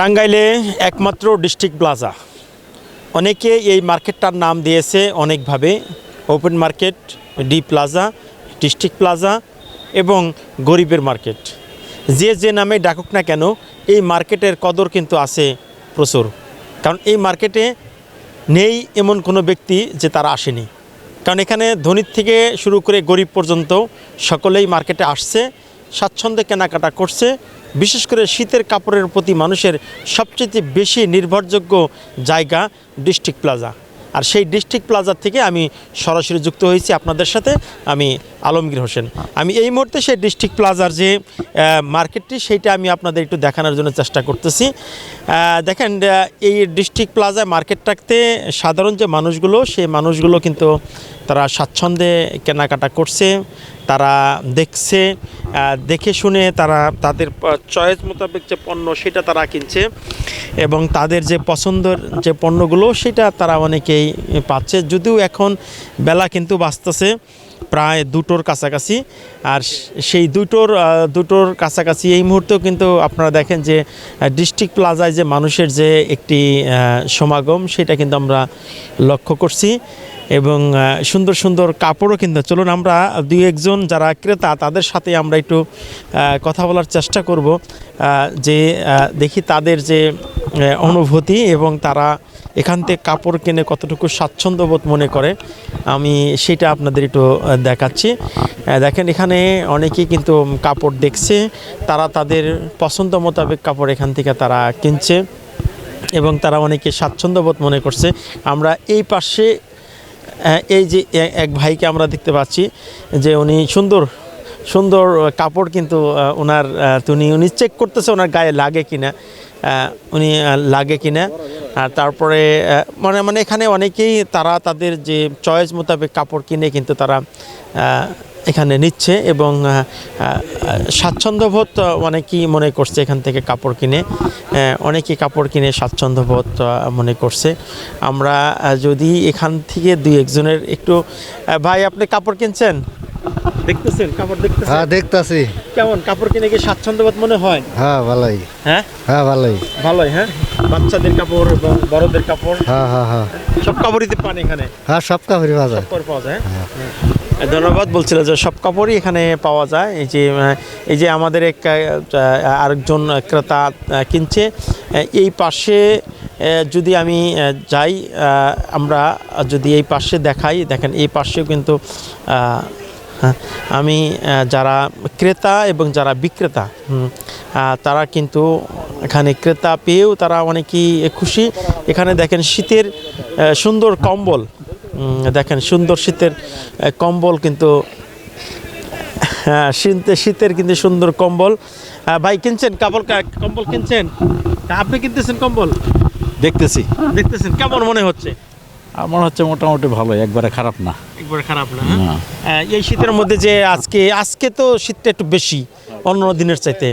টাঙ্গাইলে একমাত্র district plaza. অনেকে এই মার্কেটটার নাম দিয়েছে অনেকভাবে। Open market D plaza district plaza এবং গরিবের মার্কেট যে যে নামে ডাকুক না কেন, এই মার্কেটের কদর কিন্তু আছে প্রচুর। কারণ এই মার্কেটে নেই এমন কোনো ব্যক্তি যে তারা আসেনি। কারণ এখানে ধনীর থেকে শুরু করে গরিব পর্যন্ত সকলেই মার্কেটে আসছে, স্বাচ্ছন্দ্যে কেনাকাটা করছে বিশেষ করে শীতের কাপড়ের প্রতি মানুষের সবচেয়ে বেশি নির্ভরযোগ্য জায়গা ডিস্ট্রিক্ট প্লাজা। আর সেই ডিস্ট্রিক্ট প্লাজা থেকে আমি সরাসরি যুক্ত হয়েছি আপনাদের সাথে, আমি আলমগীর হোসেন। আমি এই মুহূর্তে সেই ডিস্ট্রিক্ট প্লাজার যে মার্কেটটি, সেইটা আমি আপনাদের একটু দেখানোর জন্য চেষ্টা করতেছি। দেখেন এই ডিস্ট্রিক্ট প্লাজা মার্কেটটাতে সাধারণ যে মানুষগুলো, সেই মানুষগুলো কিন্তু তারা স্বাচ্ছন্দ্যে কেনাকাটা করছে। তারা দেখছে দেখে শুনে তারা তাদের চয়েস মোতাবেক যে পণ্য সেটা তারা কিনছে এবং তাদের যে পছন্দের যে পণ্যগুলো সেটা তারা অনেকেই পাচ্ছে। যদিও এখন বেলা কিন্তু বাঁচতেছে প্রায় দুটোর কাছাকাছি। আর সেই দুটোর দুটোর কাছাকাছি এই মুহূর্তেও কিন্তু আপনারা দেখেন যে ডিস্ট্রিক্ট প্লাজায় যে মানুষের যে একটি সমাগম, সেটা কিন্তু আমরা লক্ষ্য করছি। এবং সুন্দর সুন্দর কাপড়ও কিন্তু, চলুন আমরা দুই একজন যারা ক্রেতা, তাদের সাথে আমরা একটু কথা বলার চেষ্টা করব। যে দেখি তাদের যে অনুভূতি এবং তারা এখান থেকে কাপড় কিনে কতটুকু স্বাচ্ছন্দ্যবোধ মনে করে, আমি সেটা আপনাদের একটু দেখাচ্ছি। দেখেন এখানে অনেকেই কিন্তু কাপড় দেখছে, তারা তাদের পছন্দ মোতাবেক কাপড় এখান থেকে তারা কিনছে এবং তারা অনেকে স্বাচ্ছন্দ্যবোধ মনে করছে। আমরা এই পাশে এই যে এক ভাইকে আমরা দেখতে পাচ্ছি যে উনি সুন্দর সুন্দর কাপড় কিন্তু ওনার আহ, উনি চেক করতেছে ওনার গায়ে লাগে কিনা উনি লাগে কিনা। আর তারপরে মানে মানে এখানে অনেকেই তারা তাদের যে চয়েস মোতাবেক কাপড় কিনে কিন্তু তারা এখানে নিচ্ছে এবং স্বাচ্ছন্দ্যবোধ অনেকেই মনে করছে এখান থেকে কাপড় কিনে অনেকেই কাপড় কিনে স্বাচ্ছন্দ্যবোধ মনে করছে। আমরা যদি এখান থেকে দুই একজনের একটু ভাই আপনি কাপড় কিনছেন? দেখতেছেন? কাপড় দেখতেছেন? হ্যাঁ দেখতাছি। কেমন? কাপড় কিনে কি স্বাচ্ছন্দ্যবোধ মনে হয়? হ্যাঁ ভালোই। হ্যাঁ? হ্যাঁ ভালোই। ভালোই হ্যাঁ? বাচ্চাদের কাপড় এবং বড়দের কাপড়? হ্যাঁ হ্যাঁ হ্যাঁ। সব কাপড়ই পান এখানে? হ্যাঁ সব কাপড়ই বাজার কাপড় পাওয়া যায় হ্যাঁ? ধন্যবাদ বলছিল যে সব কাপড়ই এখানে পাওয়া যায়। এই যে এই যে আমাদের এক আরেকজন ক্রেতা কিনছে। এই পাশে যদি আমি যাই আমরা যদি এই পাশে দেখাই দেখেন এই পাশেও কিন্তু হ্যাঁ, আমি যারা ক্রেতা এবং যারা বিক্রেতা তারা কিন্তু এখানে ক্রেতা পেয়েও তারা অনেকেই খুশি। এখানে দেখেন শীতের সুন্দর কম্বল দেখেন সুন্দর শীতের কম্বল কিন্তু হ্যাঁ শীতে শীতের কিন্তু সুন্দর কম্বল। ভাই কিনছেন কাপড় কম্বল কিনছেন? আপনি কিনতেছেন কম্বল? দেখতেছি। দেখতেছেন কেমন মনে হচ্ছে? আমার হচ্ছে মোটামুটি ভালো একবারে খারাপ না। একবার খারাপ না হ্যাঁ? এই শীতের মধ্যে যে আজকে আজকে তো শীতটা একটু বেশি অন্য দিনের চাইতে।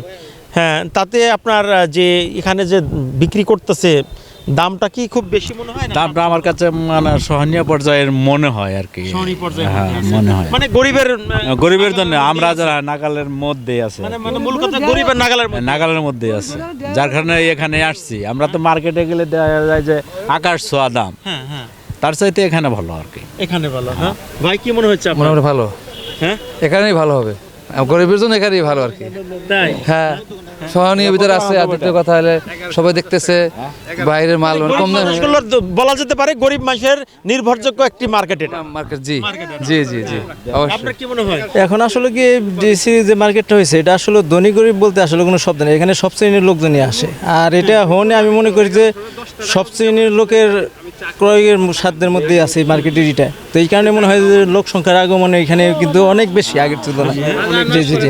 হ্যাঁ তাতে আপনার যে এখানে যে বিক্রি করতেছে দামটা কি খুব বেশি মনে হয় না? দামটা আমার কাছে মানে সহনীয় পর্যায়ের মনে হয় আর কি। সহনীয় পর্যায়ে হ্যাঁ মনে হয়। মানে গরিবের গরিবের জন্য আমরা যারা নাগালের মধ্যে আছে। মানে মানে মূল কথা গরিবের নাগালের মধ্যে। নাগালের মধ্যে আছে। যার কারণে এখানে আসছি। আমরা তো মার্কেটে গেলে দেখা যায় যে আকাশ ছোঁয়া দাম। হ্যাঁ হ্যাঁ। তার চাইতে এখানে ভালো আর কি। এখানে ভালো হ্যাঁ? ভাই কি মনে হচ্ছে আপনার? মোটামুটি ভালো। হ্যাঁ? এখানেই ভালো হবে। আর গরিবের জন্য এখানেই ভালো আর কি। তাই? হ্যাঁ সহনীয় ভিতরে আছে আর দ্বিতীয় কথা হলে সবাই দেখতেছে বাইরের মাল মানে কম দামে। মানুষগুলোর তো বলা যেতে পারে গরিব মানুষের নির্ভরযোগ্য একটি মার্কেট এটা। মার্কেট জি। জি জি জি। অবশ্যই। আপনার কি মনে হয়? এখন আসলে কি ডিসি যে মার্কেটটা হয়েছে এটা আসলে ধনী গরিব বলতে আসলে কোনো শব্দ নেই। এখানে সব শ্রেণির লোকজনই আসে। আর এটা হনে আমি মনে করি যে সব শ্রেণির লোকের ক্রয়ের সাধ্যের মধ্যেই আছে মার্কেটের এটা তো এই কারণে মনে হয় যে লোক সংখ্যার আগমনে এখানে কিন্তু অনেক বেশি আগের তুলনায়। জি জি জি।